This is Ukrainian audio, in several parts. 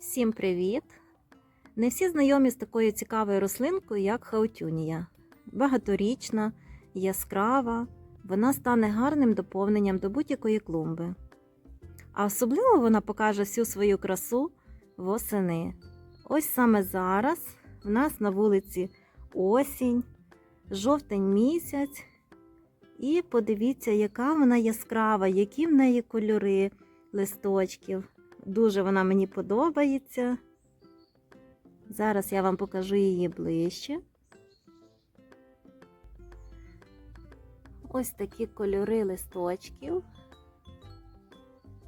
Всім привіт! Не всі знайомі з такою цікавою рослинкою, як хаутюнія. Багаторічна, яскрава, вона стане гарним доповненням до будь-якої клумби. А особливо вона покаже всю свою красу восени. Ось саме зараз в нас на вулиці осінь, жовтень місяць. І подивіться, яка вона яскрава, які в неї кольори листочків. Дуже вона мені подобається. Зараз я вам покажу її ближче. Ось такі кольори листочків.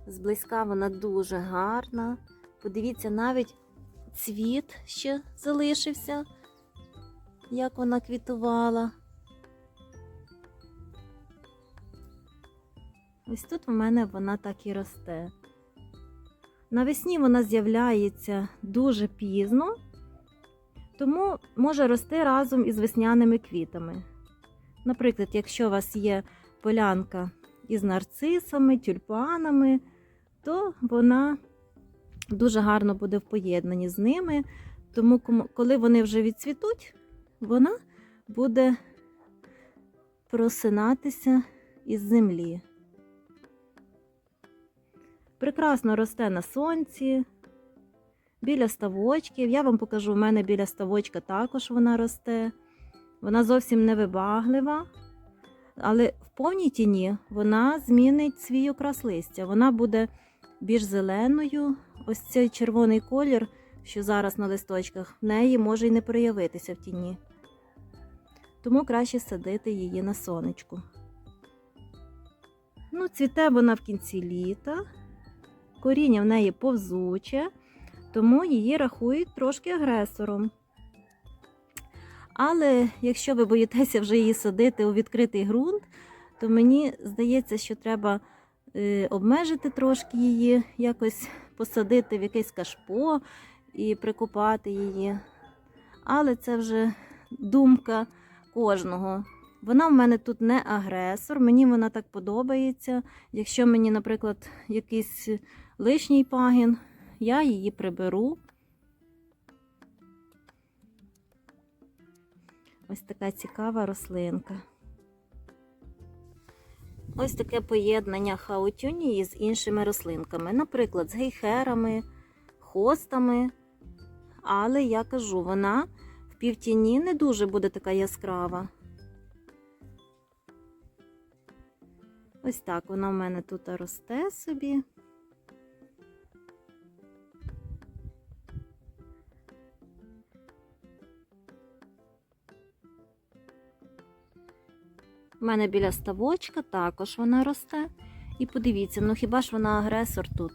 Зблизька вона дуже гарна. Подивіться, навіть цвіт ще залишився, як вона квітувала. Ось тут в мене вона так і росте. Навесні вона з'являється дуже пізно, тому може рости разом із весняними квітами. Наприклад, якщо у вас є полянка із нарцисами, тюльпанами, то вона дуже гарно буде в поєднанні з ними. Тому, коли вони вже відцвітуть, вона буде просинатися із землі. Прекрасно росте на сонці, біля ставочків. Я вам покажу, у мене біля ставочка також вона росте. Вона зовсім не вибаглива, але в повній тіні вона змінить свій окрас листя. Вона буде більш зеленою. Ось цей червоний колір, що зараз на листочках, в неї може й не проявитися в тіні. Тому краще садити її на сонечку. Ну, цвіте вона в кінці літа. Коріння в неї повзуче, тому її рахують трошки агресором. Але якщо ви боїтеся вже її садити у відкритий ґрунт, то мені здається, що треба е, обмежити трошки її, якось посадити в якесь кашпо і прикопати її. Але це вже думка кожного. Вона в мене тут не агресор, мені вона так подобається. Якщо мені, наприклад, якийсь лишній пагін, я її приберу. Ось така цікава рослинка. Ось таке поєднання хаутюнії з іншими рослинками, наприклад, з гейхерами, хостами. Але я кажу, вона в півтіні не дуже буде така яскрава. Ось так вона в мене тут росте собі. У мене біля ставочка також вона росте. І подивіться, ну хіба ж вона агресор тут?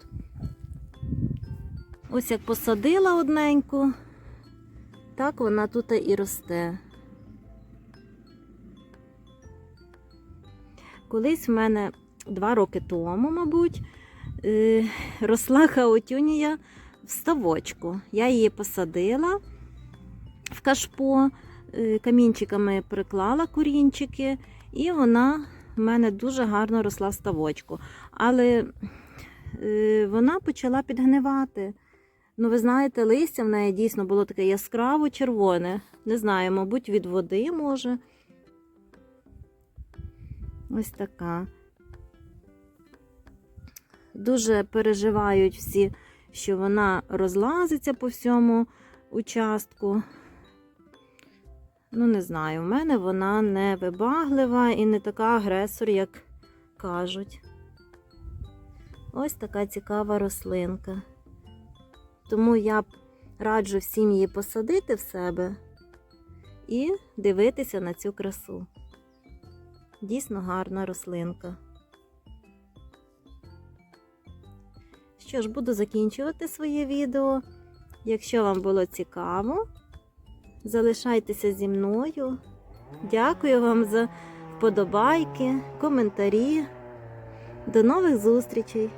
Ось як посадила одненьку, так вона тут і росте. Колись в мене два роки тому, мабуть, е, росла хаотюнія в ставочку. Я її посадила в кашпо, камінчиками приклала корінчики, і вона в мене дуже гарно росла в ставочку. Але е, вона почала підгнивати. Ну, ви знаєте, листя в неї дійсно було таке яскраво червоне. Не знаю, мабуть, від води може. Ось така. Дуже переживають всі, що вона розлазиться по всьому участку. Ну, не знаю, в мене вона не вибаглива і не така агресор, як кажуть. Ось така цікава рослинка. Тому я б раджу всім її посадити в себе і дивитися на цю красу. Дійсно гарна рослинка. Що ж, буду закінчувати своє відео. Якщо вам було цікаво, залишайтеся зі мною. Дякую вам за вподобайки, коментарі. До нових зустрічей!